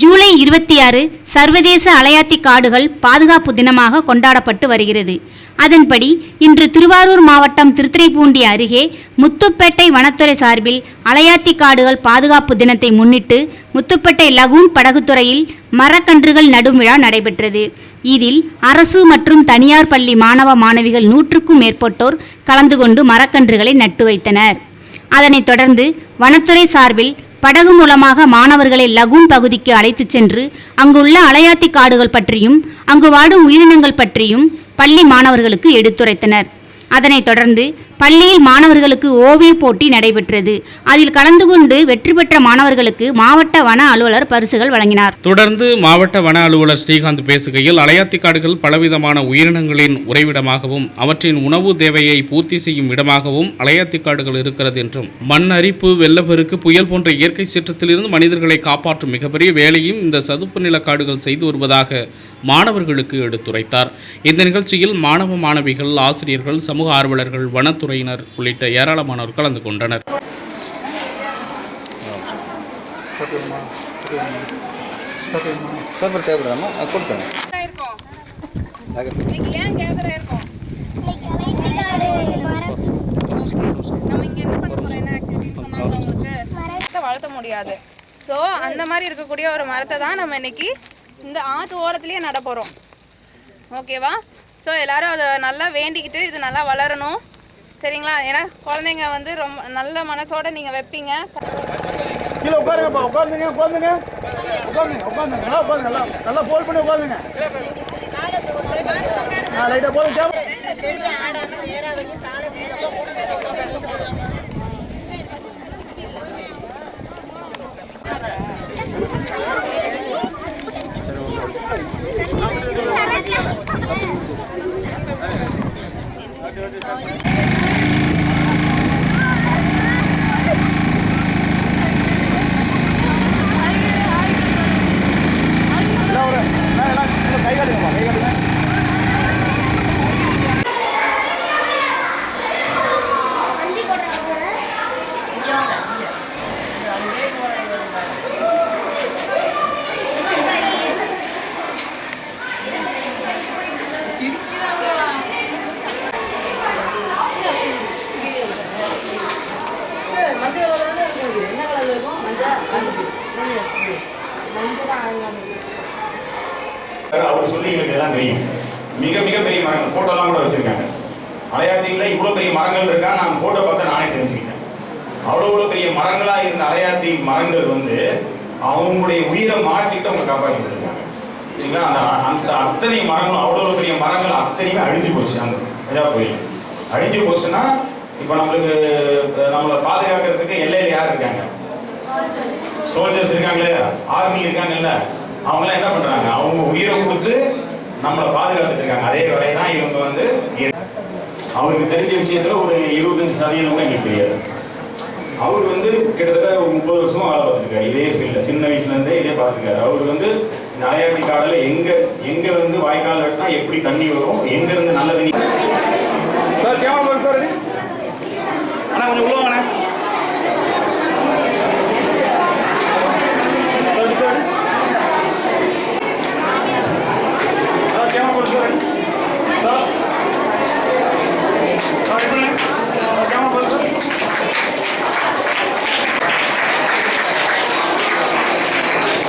ஜூலை இருபத்தி ஆறு சர்வதேச அலையாத்தி காடுகள் பாதுகாப்பு தினமாக கொண்டாடப்பட்டு வருகிறது. அதன்படி இன்று திருவாரூர் மாவட்டம் திருத்துறைப்பூண்டி அருகே முத்துப்பேட்டை வனத்துறை சார்பில் அலையாத்தி காடுகள் பாதுகாப்பு தினத்தை முன்னிட்டு முத்துப்பேட்டை லகூன் படகுத்துறையில் மரக்கன்றுகள் நடும் விழா நடைபெற்றது. இதில் அரசு மற்றும் தனியார் பள்ளி மாணவ மாணவிகள் நூற்றுக்கும் மேற்பட்டோர் கலந்து கொண்டு மரக்கன்றுகளை நட்டு வைத்தனர். அதனைத் தொடர்ந்து வனத்துறை சார்பில் படகு மூலமாக மாணவர்களை லகூன் பகுதிக்கு அழைத்துச் சென்று அங்குள்ள அலையாத்தி காடுகள் பற்றியும் அங்கு வாடும் உயிரினங்கள் பற்றியும் பள்ளி மாணவர்களுக்கு எடுத்துரைத்தனர். அதனைத் தொடர்ந்து பள்ளியில் மாணவர்களுக்கு ஓவியப் போட்டி நடைபெற்றது. அதில் கலந்து கொண்டு வெற்றி பெற்ற மாணவர்களுக்கு மாவட்ட வன அலுவலர் பரிசுகள் வழங்கினார். தொடர்ந்து மாவட்ட வன அலுவலர் ஸ்ரீகாந்த் பேசுகையில் அலையாத்திக்காடுகள் பலவிதமான உயிரினங்களின் உறைவிடமாகவும் அவற்றின் உணவு தேவையை பூர்த்தி செய்யும் இடமாகவும் அலையாத்திக்காடுகள் இருக்கிறது என்றும் மண் அரிப்பு வெள்ளப்பெருக்கு புயல் போன்ற இயற்கை சீற்றத்திலிருந்து மனிதர்களை காப்பாற்றும் மிகப்பெரிய வேலையும் இந்த சதுப்பு நில காடுகள் செய்து வருவதாக மாணவர்களுக்கு எடுத்துரைத்தார். இந்த நிகழ்ச்சியில் மாணவ மாணவிகள் ஆசிரியர்கள் சமூக ஆர்வலர்கள் காவல்துறையினர் உள்ளிட்ட ஏராளமானோர் கலந்து கொண்டனர். இருக்கோம் நம்ம என்ன பண்ண என்ன சொன்னாங்க வளர்த்த முடியாது ஸோ அந்த மாதிரி இருக்கக்கூடிய ஒரு மரத்தை தான் நம்ம இன்னைக்கு இந்த ஆற்று ஓரத்துலேயே நட போகிறோம் ஓகேவா ஸோ எல்லாரும் அதை நல்லா வேண்டிக்கிட்டு இது நல்லா வளரணும். சரிங்களா? ஏன்னா குழந்தைங்க வந்து ரொம்ப நல்ல மனசோட நீங்க வைப்பீங்க. கீழே உட்காருங்கப்பா உட்காந்துங்க உட்காந்துங்க உட்காந்துங்க உட்காந்துங்க நல்லா உட்காந்துங்க நல்லா நல்லா ஃபோல்ட் பண்ணி உட்காந்துங்க ஆ லைட்டாக போதும் கேமரா எல்லாம் ஒரு எல்லாம் எல்லாம் கை காட்டுங்கப்பா கை காட்டுங்க அவர் சொல்லி எங்களுக்கு எல்லாம் தெரியும். மிக மிக பெரிய மரங்கள். போட்டோலாம் கூட வச்சிருக்காங்க. அலையாத்தியில் இவ்வளோ பெரிய மரங்கள் இருக்கா? நான் போட்டோ பார்த்து நானே தெரிஞ்சுக்கிட்டேன். அவ்வளோ இவ்வளோ பெரிய மரங்களா இருந்த அலையாத்தி மரங்கள் வந்து அவங்களுடைய உயிரை மாற்றிக்கிட்டு அவங்க காப்பாற்றிட்டு இருக்காங்க. சரிங்களா? அந்த அந்த அத்தனை மரங்களும் அவ்வளோ பெரிய மரங்கள் அத்தனையுமே அழிஞ்சு போச்சு அந்த இதாக போய் அழிஞ்சு போச்சுன்னா இப்போ நம்மளுக்கு நம்மளை பாதுகாக்கிறதுக்கு எல்லையில் யார் இருக்காங்க? சோல்ஜர்ஸ் இருக்காங்களே ஆர்மி இருக்காங்கல்ல அவங்களாம் என்ன பண்றாங்க? அவங்க உயிரை கொடுத்து நம்மளை பாதுகாத்துட்டு இருக்காங்க. அதே வேலையை தான் இவங்க வந்து அவருக்கு தெரிஞ்ச விஷயத்துல ஒரு இருபத்தஞ்சு சதவீதம் கூட எங்களுக்கு தெரியாது. அவர் வந்து கிட்டத்தட்ட ஒரு முப்பது வருஷமா வேலை பார்த்துருக்காரு. இதே ஃபீல்டில் சின்ன வயசுல இருந்தே இதே பார்த்துருக்காரு. அவர் வந்து இந்த காடுல எங்க எங்க வந்து வாய்க்கால் வெட்டினா எப்படி தண்ணி வரும் எங்க இருந்து நல்ல தண்ணி சார் கேமரா சார்